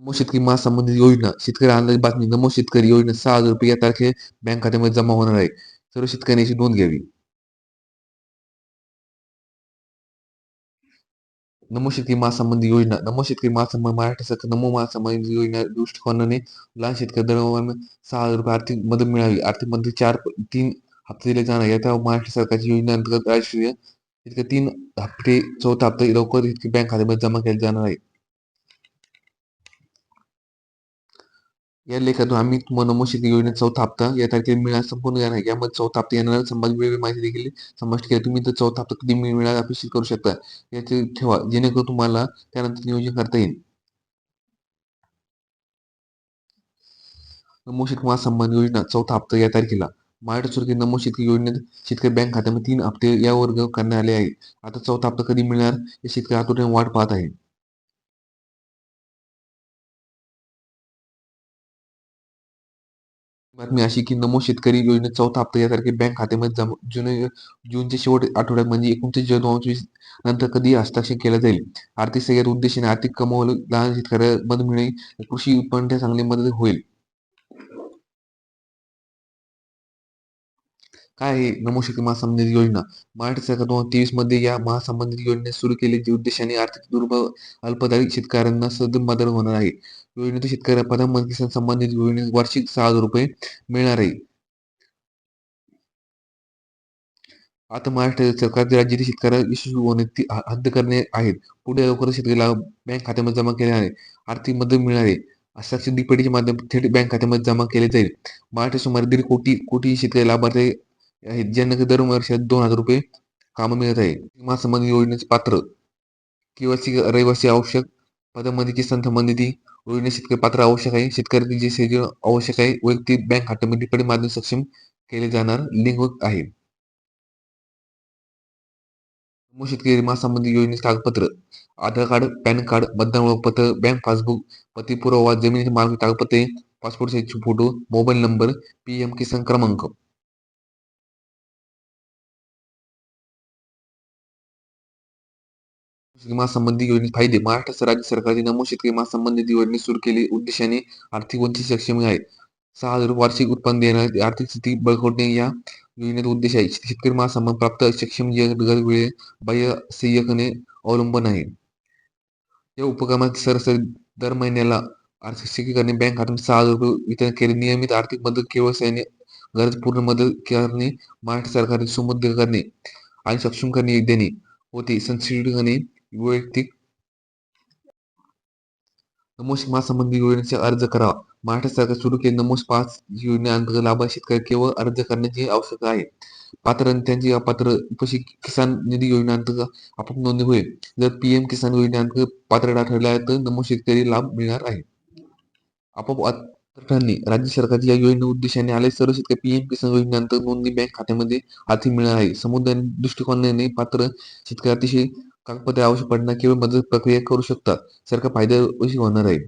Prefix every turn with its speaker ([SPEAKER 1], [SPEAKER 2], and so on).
[SPEAKER 1] शेतकरी महासंबंधित योजना, शेतकरी अंदाज बातमी, नमो शेतकरी योजना, सहा हज़ार रुपये या तारखे बँक खात्यामध्ये जमा होणार आहे. सर्व शेतकऱ्यांनी याची नोंद घ्यावी. नमो शेतकरी महासंबंधी योजना, नमो शेतकरी महासंबंध महाराष्ट्र सरकार, नमो महासंबंधी योजना दृष्टिकोनाने लहान शेतकरी दरम्यान सहा हज़ार रुपये आर्थिक मदत मिळावी. आर्थिक मदत चार, तीन हप्ते दिले जाणार याच्या महाराष्ट्र सरकारची योजना अंतर्गत राष्ट्रीय तीन हप्ते, चौथा हप्ता लवकर इतके बँक खात्यामध्ये जमा केले जाणार आहे या लेखातून आम्ही तुम्हाला शेती योजनेत चौथा हप्ता या तारखेला मिळणार संपूर्ण येणार आहे. यामध्ये चौथा हप्ता येणार संबंध वेगळी माहिती देखील समाविष्ट केली तुम्ही तर चौथा हप्ता कधी मिळाला अपेक्षित करू शकता. याचे ठेवा. जेणेकरून तुम्हाला त्यानंतर नियोजन करता येईल. नमो शेतकरी महासंबंध योजना चौथा हप्ता या तारखेला. महाराष्ट्र सरकार नमो शेतकरी योजनेत शेतकरी बँक खात्यामध्ये तीन हप्ते या वर्ग करण्यात आले आहे आता चौथा हप्ता कधी मिळणार? हे शेतकरी आतुरतेने वाट पाहत आहे बातमी अशी की नमो शेतकरी योजनेत चौथा हप्ता यासारखे बँक खात्यामध्ये जमा जुन जूनच्या शेवट आठवड्यात म्हणजे एकोणतीस जून दोन नंतर कधी हस्ताक्षर केला जाईल. आर्थिक सगळ्यात उद्देशाने आर्थिक कमावलं लहान शेतकऱ्याला मदत मिळेल कृषी उत्पन्न चांगली मदत होईल. काय आहे नमो शेती महासंबंधित योजना? महाराष्ट्र सरकार दोन हजार तेवीसमध्ये या महासंबंधित योजने सुरू केल्याच्या उद्देशाने आर्थिक दुर्बल अल्पदायी शेतकऱ्यांना सदर मदत होणार आहे. योजनेतून शेतकऱ्या प्रधानमंत्री किसान संबंधित योजनेत वार्षिक सहा हजार रुपये मिळणार आहे. आता महाराष्ट्र सरकार राज्यातील शेतकऱ्या यशस्वी होणे हद्द करणे आहेत पुढे लवकरच शेतकऱ्याला बँक खात्यामध्ये जमा केले आहे. आर्थिक मदत मिळणार आहे. हस्ताक्षर डीपीडीच्या माध्यम थेट बँक खात्यामध्ये जमा केले जाईल. महाराष्ट्र सुमारे दीड कोटी कोटी शेतकरी लाभार्थी आहेत ज्यांना दर वर्षात दोन हजार रुपये काम मिळत आहे. महासंबंधित योजनेचे पात्र किंवा रहिवासी आवश्यक पदामध्ये किसान मंदिती योजने शेतकरी पात्र आवश्यक आहे. शेतकऱ्याचे जे आवश्यक आहे वैयक्तिक बँक खात्यामध्ये कडे माध्यम सक्षम केले जाणार लिंक आहे. नमो शेतकरी महासंबंधित योजनेचे कागदपत्र आधार कार्ड पॅन कार्ड मतदान ओळखपत्र बँक पासबुक पती पुरावा जमिनीची मालकी कागदपत्रे पासपोर्ट साईजचे photo mobile number P M Kisan क्रमांक. शेतकरी योजनेत फायदे. महाराष्ट्र राज्य सरकारने नमो शेतकरी संबंधित योजने सुरू केली उद्देशाने आर्थिक वंचित सक्षम आहे. सहा हजार वार्षिक उत्पन्न देण्यात आर्थिक स्थिती बळकटणे या योजनेचा उद्देश आहे. शेतकरी महासंबंध प्राप्त सक्षम वेळे बाह्य सहाय्यकने अवलंबून आहे. या उपक्रमात सरासरी दर महिन्याला आर्थिक करणे बँक खात्यात सहा हजार रुपये वितरण केले. नियमित आर्थिक मदत केवळ सैन्य गरज पूर्ण मदत करणे महाराष्ट्र सरकारने सुमुद्र करणे आणि सक्षम करणे देणे होते. संस्कृतीने वैयक्तिक नमोश महासंबंधी योजनेचा अर्ज करावा महाराष्ट्र सरकार सुरू केली नमोश पाच योजनेअंतर्गत लाभार्थी शेतकरी केवळ अर्ज करण्याची आवश्यकता आहे. पात्र त्यांची अपात्र पशी किसान निधी योजनेअंतर्गत आपोआप नोंदणी होईल. जर पीएम किसान योजनेअंतर्गत पात्र ठरल्या तर नमो शेतकरी लाभ मिळणार आहे. आपोआप ठरणे राज्य सरकारच्या या योजने उद्देशाने आले सर्व शेतकरी पीएम किसान योजनेअंतर्गत नोंदणी बँक खात्यामध्ये आर्थिक मिळणार आहे. समुदाय दृष्टिकोनाने पात्र शेतकरी अतिशय कागदपत्रे आवश्यक पडणार केवळ मदत प्रक्रिया करू शकता. सारखा फायद्याशी होणार आहे.